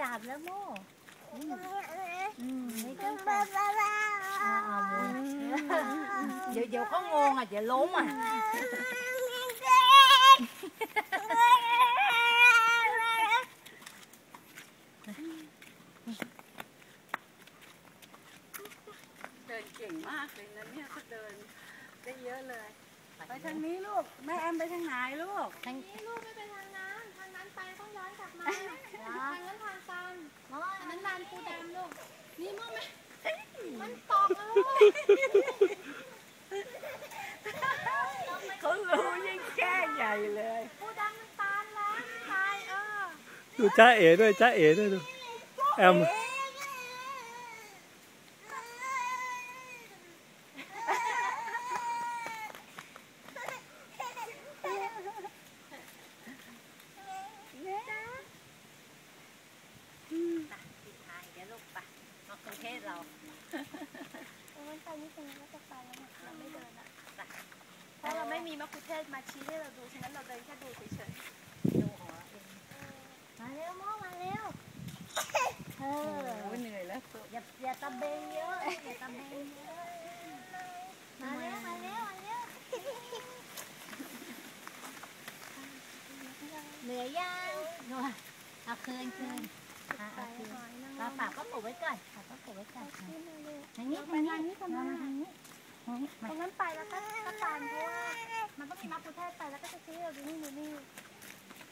จับแล้วโม่อืมอืมไม่ต้องจับอ่าเอามือเดี๋ยวเดี๋ยวก็งงอะเดี๋ยวล้มอะเดินเก่งมากเลยนะเนี่ยเขาเดินได้เยอะเลย ไปทางนี้ลูกแม่แอมไปทางไหนลูกทั้งนี่ลูกไม่ไปทางนั้นทางนั้นไปต้องย้อนกลับมา ทางนั้นทางตัน โม่ อันนั้นลานปูดำลูก นี่มั่งไหมมันตอกแล้วลูก เขารู้ยิ่งแก้ใหญ่ เลยปูดำมันตานแล้วตายเออดูจ้าเอ๋ด้วยจ้าเอ๋ด้วยดูแอม ปิดท้ายเดี๋ยวลูกไปมากรุงเทพเรา มันไปนี่ตรงนี้ก็จะไปแล้วเนี่ยเราไม่เดินละเพราะเราไม่ มีมะคุเทศมาชี้ให้เราดูฉะนั้นเราเดินแค่ดูเฉยดูหอเองมาเร็วโม่มาเร็วเออโอ้ยเหนื่อยแล้วอย่าอย่าตะเบงเยอะอย่าตะเบงเยอะมาเร็วมาเร็วมาเร็วเหนื่อยยังหนูเอาคืนคืนอะเอาคืนเราฝากก็ปลูกไว้ก่อนฝากก็ปลูกไว้ก่อนทางนี้ทางนี้ทางนี้ทางนี้ทางนี้ๆตรงนั้นไปแล้วก็ก็ตานเพราะว่ามันต้องมีมะคุ เทศไปแล้วก็จะชี้ให้เราดูนี่ดูนี่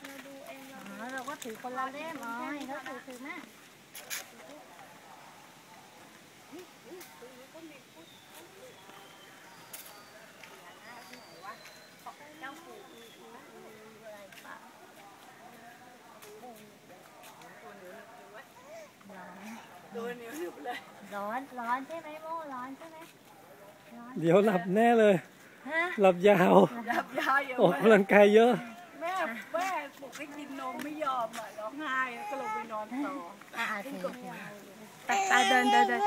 เราดูเองเราอ๋ดูอเราก็ถือคนละเล่มอ๋อเขาถือถือมาเจ้าปู่ตัวเหนียวหนึบเลยร้อน ร้อนใช่ไหมโม่ร้อนใช่ไหมร้อนเดี๋ยวหลับแน่เลยฮะ หลับยาวยับยาเยอะออกกำลังกายเยอะ แม่แม่ปลุกให้กินนมไม่ยอมอะร้องไห้ก็ลงไปนอนต่ออ่าถือถือตาเดินเดินเดิน